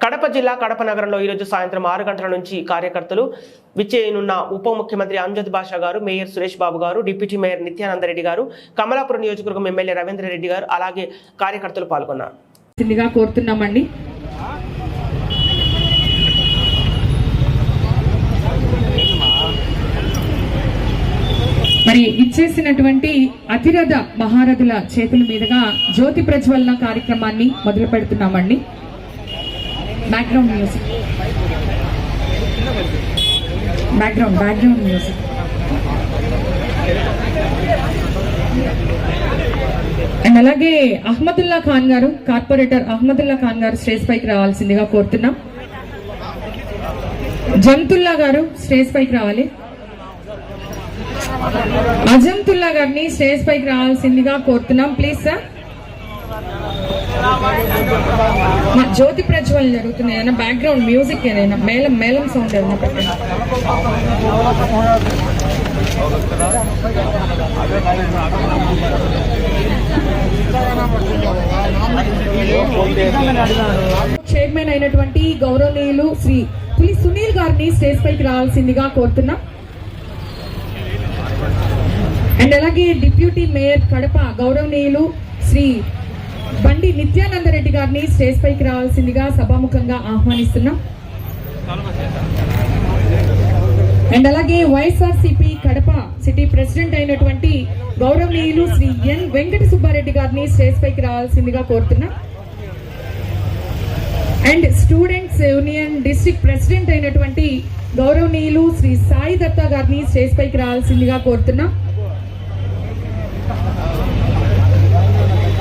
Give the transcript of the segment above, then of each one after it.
కడప జిల్లా కడప నగరంలో ఈరోజు సాయంత్రం ఆరు గంటల నుంచి కార్యకర్తలు విచ్చేయనున్న ఉప ముఖ్యమంత్రి అంజద్ బాషా గారు మేయర్ సురేష్ బాబు గారు డిప్యూటీ మేయర్ నిత్యానందరెడ్డి గారు కమలాపురం నియోజకవర్గం ఎమ్మెల్యే రవీంద్ర రెడ్డి గారు అలాగే కార్యకర్తలు పాల్గొన్నారు. కోరుతున్నామండి. మరి ఇచ్చేసినటువంటి అతిరథ మహారథుల చేతుల మీదుగా జ్యోతి ప్రజ్వలన కార్యక్రమాన్ని మొదలు పెడుతున్నామండి background music background background music and అలాగే అహ్మదుల్లా ఖాన్ గారు కార్పొరేటర్ అహ్మదుల్లా ఖాన్ గారు స్టేజ్ పైకి రావాల్సిందిగా కోరుతున్నాం. జంతుల్లా గారు స్టేజ్ పైకి రావాలి. అజంతుల్లా గారిని స్టేజ్ పైకి రావాల్సిందిగా కోరుతున్నాం. ప్లీజ్ సార్ జ్యోతి ప్రజ్వలన జరుగుతున్నాయి ఏదైనా బ్యాక్గ్రౌండ్ మ్యూజిక్ ఏదైనా మేళం మేళం సౌండ్ ఏదైనా పెట్టండి. చైర్మన్ అయినటువంటి గౌరవనీయులు శ్రీ పులి సునీల్ గారిని స్టేజ్ పైకి రావాల్సిందిగా కోరుతున్నాం. అండ్ అలాగే డిప్యూటీ మేయర్ కడప గౌరవనీయులు శ్రీ బండి నిత్యానంద రెడ్డి గారిని స్టేజ్ పైకి రావాల్సిందిగా సభాముఖంగా ఆహ్వానిస్తున్నాం. అండ్ అలాగే వైఎస్ఆర్సీపీ కడప సిటీ ప్రెసిడెంట్ అయినటువంటి గౌరవనీయులు శ్రీ ఎన్ వెంకట సుబ్బారెడ్డి గారిని స్టేజ్ పైకి రావాల్సిందిగా కోరుతున్నాం. And students union district president అయినటువంటి గౌరవనీయులు శ్రీ సాయి దత్తా గారిని స్టేజ్ పైకి రావాల్సిందిగా కోరుతున్నాం.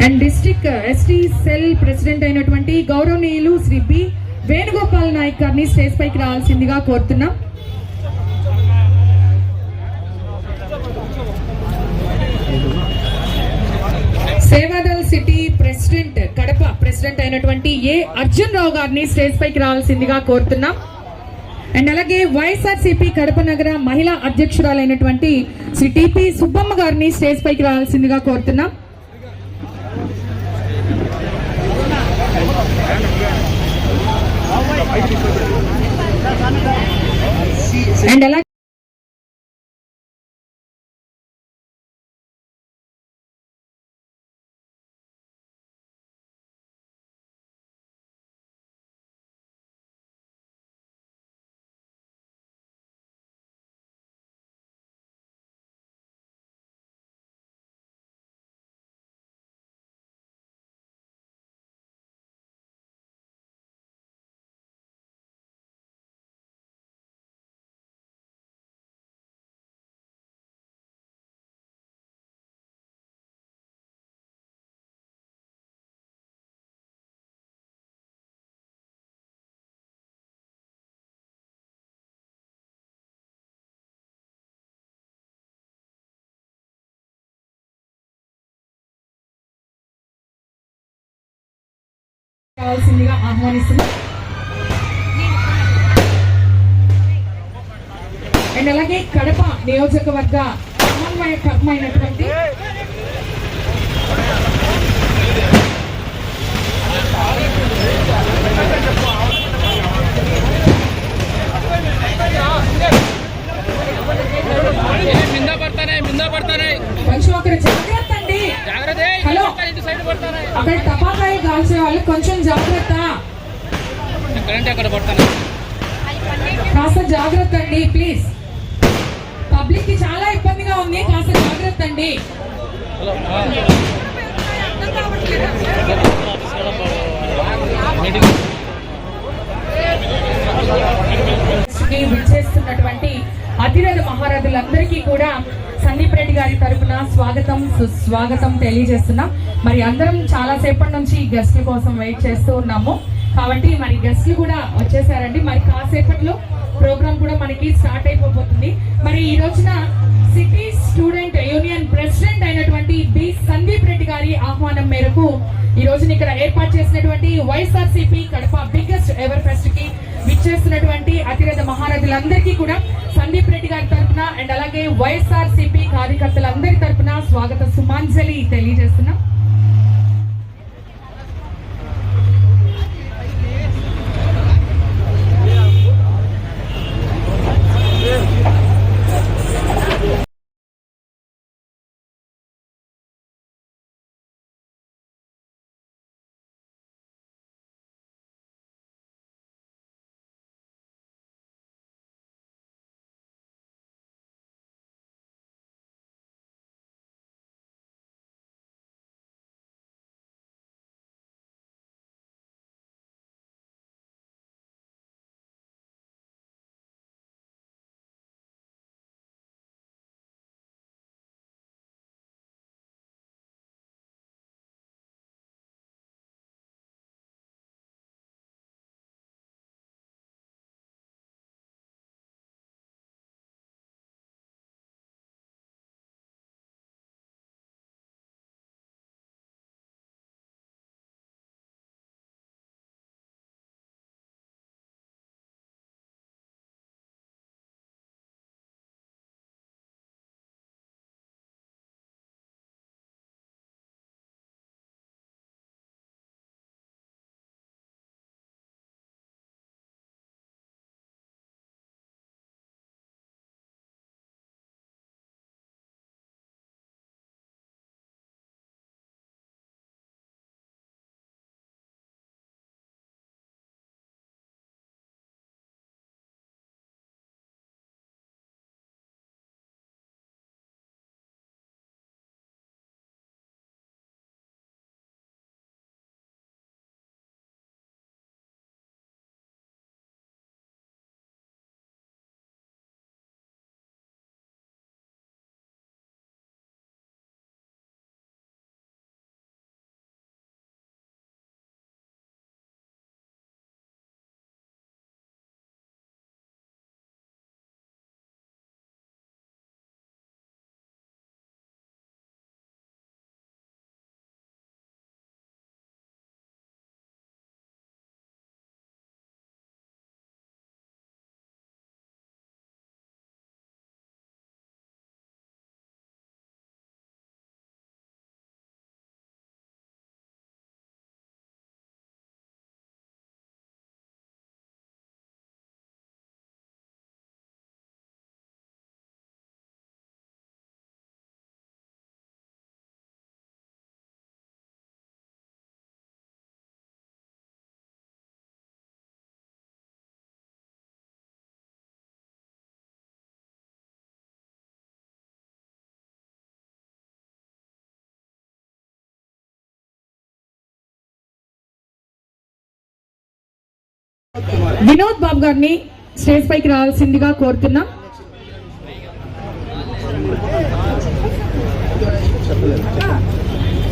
And district ST cell president అయినటువంటి గౌరవనీయులు శ్రీ బి వేణుగోపాల్ నాయక్ గారిని స్టేజ్ పైకి రావాల్సిందిగా కోరుతున్నాం. Sevadal city president Kadapa president అయినటువంటి ఏ అర్జున్ రావు గారిని స్టేజ్ పైకి రావాల్సిందిగా కోరుతున్నాం. అండ్ అలాగే వైఎస్ఆర్సీపీ కడప నగర మహిళా అధ్యక్షురాలైనటువంటి శ్రీ టిపి సుబ్బమ్మ గారిని స్టేజ్ పైకి రావాల్సిందిగా కోరుతున్నాం. అండ్ అలాగే కావాల్సిందిగా ఆహ్వానిస్తున్నాం. అండ్ అలాగే కడప నియోజకవర్గ సమన్వయకమైనటువంటి మింద పడతానే మింద పడతానే కొంచెం ఒకరు జాగ్రత్త అండి జాగ్రత్త హలో. ఇటు సైడ్ పడతానే అక్కడ టపాకాయలు కాల్చే వాళ్ళు కొంచెం జాగ్రత్త. కాస్త జాగ్రత్త అండి ప్లీజ్. పబ్లిక్కి చాలా ఇబ్బందిగా ఉంది కాస్త జాగ్రత్త అండి. విచ్చేస్తున్నటువంటి అతిరథ మహారథులందరికీ కూడా సందీప్ రెడ్డి గారి తరఫున స్వాగతం సుస్వాగతం తెలియజేస్తున్నాం. మరి అందరం చాలా సేపటి నుంచి గెస్ట్ల కోసం వెయిట్ చేస్తూ ఉన్నాము. కాబట్టి మరి గెస్ట్లు కూడా వచ్చేసారండి. మరి కాసేపట్లో ప్రోగ్రామ్ కూడా మనకి స్టార్ట్ అయిపోతుంది మరి ఈ రోజున సిటీ స్టూడెంట్ ఆహ్వానం మేరకు ఈ రోజున ఇక్కడ ఏర్పాటు చేసినటువంటి వైఎస్ఆర్సీపీ కడప బిగ్గెస్ట్ ఎవర్ ఫెస్ట్కి విచ్చేస్తున్నటువంటి అతిరథ మహారథులందరికీ కూడా సందీప్ రెడ్డి గారి తరపున అండ్ అలాగే వైఎస్ఆర్సీపీ కార్యకర్తలందరి తరపున స్వాగత సుమాంజలి తెలియజేస్తున్నాం. వినోద్ బాబు గారిని స్టేజ్ పైకి రావాల్సిందిగా కోరుతున్నాం.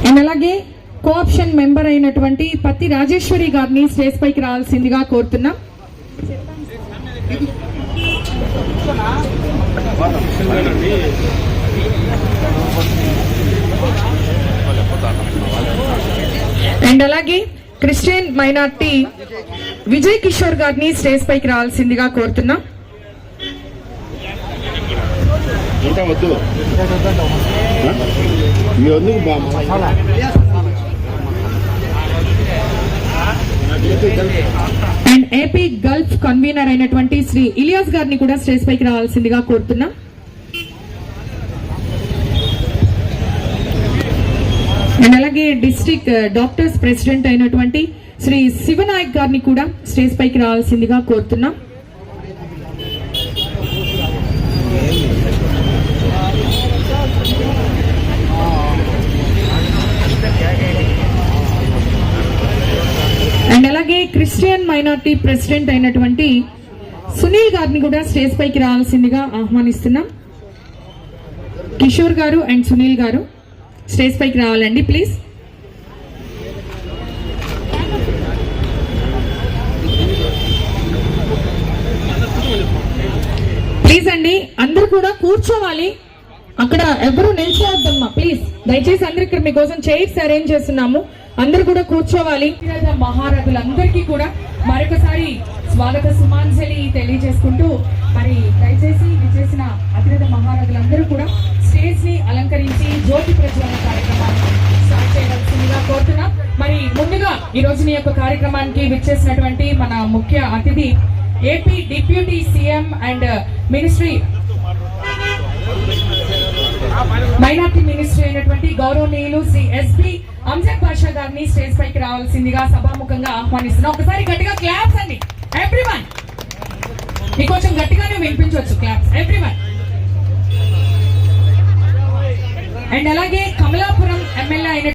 అండ్ అలాగే కోఆప్షన్ మెంబర్ అయినటువంటి పత్తి రాజేశ్వరి గారిని స్టేజ్ పైకి రావాల్సిందిగా కోరుతున్నాం. అండ్ అలాగే క్రిస్టియన్ మైనార్టీ విజయ్ కిషోర్ గారిని స్టేజ్ పైకి రావాల్సిందిగా కోరుతున్నాం. ఇంకా వద్దు. అండ్ ఏపీ గల్ఫ్ కన్వీనర్ అయినటువంటి శ్రీ ఇలియాస్ గారిని కూడా స్టేజ్ పైకి రావాల్సిందిగా కోరుతున్నాం. అండ్ అలాగే డిస్ట్రిక్ట్ uh, డాక్టర్స్ ప్రెసిడెంట్ అయినటువంటి శ్రీ శివనాయక్ గారిని కూడా స్టేజ్ పైకి రావాల్సిందిగా కోరుతున్నాం. అండ్ అలాగే క్రిస్టియన్ మైనార్టీ ప్రెసిడెంట్ అయినటువంటి సునీల్ గారిని కూడా స్టేజ్ పైకి రావాల్సిందిగా ఆహ్వానిస్తున్నాం. కిషోర్ గారు అండ్ సునీల్ గారు. స్టేజ్ పైకి రావాలండి ప్లీజ్ ప్లీజ్ అండి అందరూ కూడా కూర్చోవాలి. అక్కడ ఎవరు నిల్చోవద్దమ్మా ప్లీజ్ దయచేసి అందరు ఇక్కడ మీకోసం చైర్స్ అరేంజ్ చేస్తున్నాము. అందరూ కూడా కూర్చోవాలి. మహారథులందరికీ కూడా మరొకసారి స్వాగత సుమాంజలి తెలియజేసుకుంటూ మరి దయచేసి విచ్చేసిన అతిరథ మహారథులందరూ కూడా స్టేజ్ని అలంకరించి జ్యోతి ప్రజ్వలన కార్యక్రమాన్ని స్టార్ట్ చేయవలసిందిగా కోరుతున్నా. మరి ముందుగా ఈ రోజు యొక్క కార్యక్రమానికి విచ్చేసినటువంటి మన ముఖ్య అతిథి AP deputy CM and ministry minority ministry అయినటువంటి గౌరవనీయులు శ్రీ ఎస్పి అంజద్ పాషా గారిని స్టేజ్ పైకి రావాల్సిందిగా సభాముఖంగా ఆహ్వానిస్తున్నాం. ఒకసారి గట్టిగా క్లాప్స్ అండి. ఎవ్రీవన్ మీకు కొంచెం గట్టిగానే వినిపించవచ్చు. క్లాప్స్ ఎవ్రీవన్ అండ్ అలాగే కమలాపురం ఎమ్మెల్యే అయిన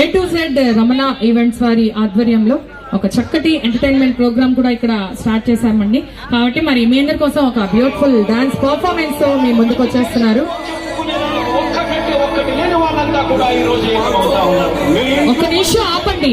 A to Z Ramana events వారి ఆధ్వర్యంలో ఒక చక్కటి ఎంటర్టైన్మెంట్ ప్రోగ్రామ్ కూడా ఇక్కడ స్టార్ట్ చేశామండి. కాబట్టి మరి మీ అందరి కోసం ఒక బ్యూటిఫుల్ డాన్స్ పర్ఫార్మెన్స్తో మీ ముందుకు వచ్చేస్తున్నారు. ఒక నిమిషం ఆపండి.